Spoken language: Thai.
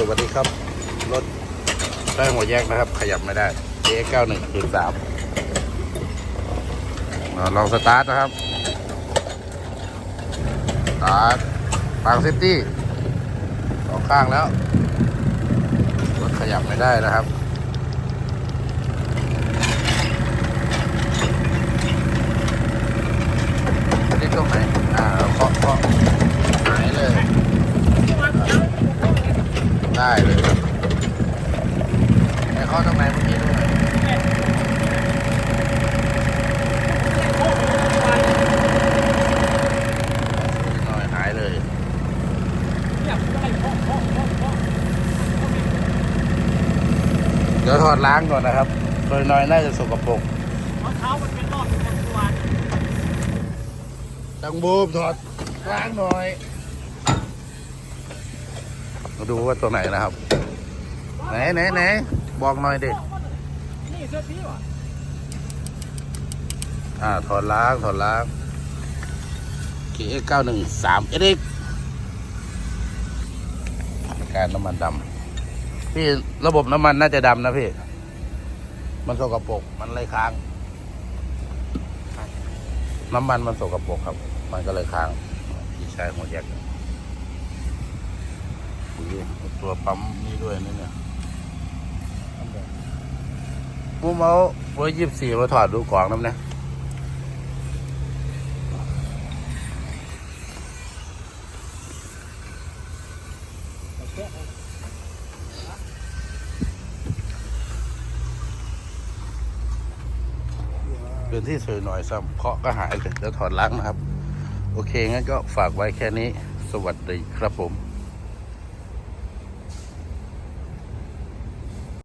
สวัสดีครับ รถได้หัวแยกนะครับ ขยับไม่ได้ J91 คือสามลองสตาร์ทนะครับ สตาร์ทปางเซฟตี้สองข้างแล้ว รถขยับไม่ได้นะครับ นี่ตรงไหน อ่าเราเคาะเคาะหายเลย ได้เลยครับไอ้เคาะตรงไหนเมื่อกี้ดูหน่อยหน่อยหายเลย เดี๋ยวถอดล้างก่อนนะครับโดยน้อยน่าจะสกปรกเท้ามันเป็นรอบเป็นตัวตังบูมถอดล้างหน่อย มาดูว่าตัวไหนนะครับ ไหนไหนไหนบอกหน่อยดินี่เสื้อพี่วะอ่าถอดล้างถอดล้าง KX 9 1 3 SX การน้ำมันดำพี่ระบบน้ำมันน่าจะดำนะพี่ มันสกปรกมันเลยค้าง น้ำมันมันสกปรกครับ มันก็เลยค้างพี่ใช้หัวแยกอุ๊ย ตัวปั๊มนี่ด้วยนี่เนี่ยปุ้มเอาเบอร์ยี่สิบสี่มาถอดดูกล่องน้ำเนี่ยพื้นที่สวยหน่อยซ้ำเคาะก็หายเลยแล้วถอดล้างนะครับ โอเค งั้นก็ฝากไว้แค่นี้ สวัสดีครับผม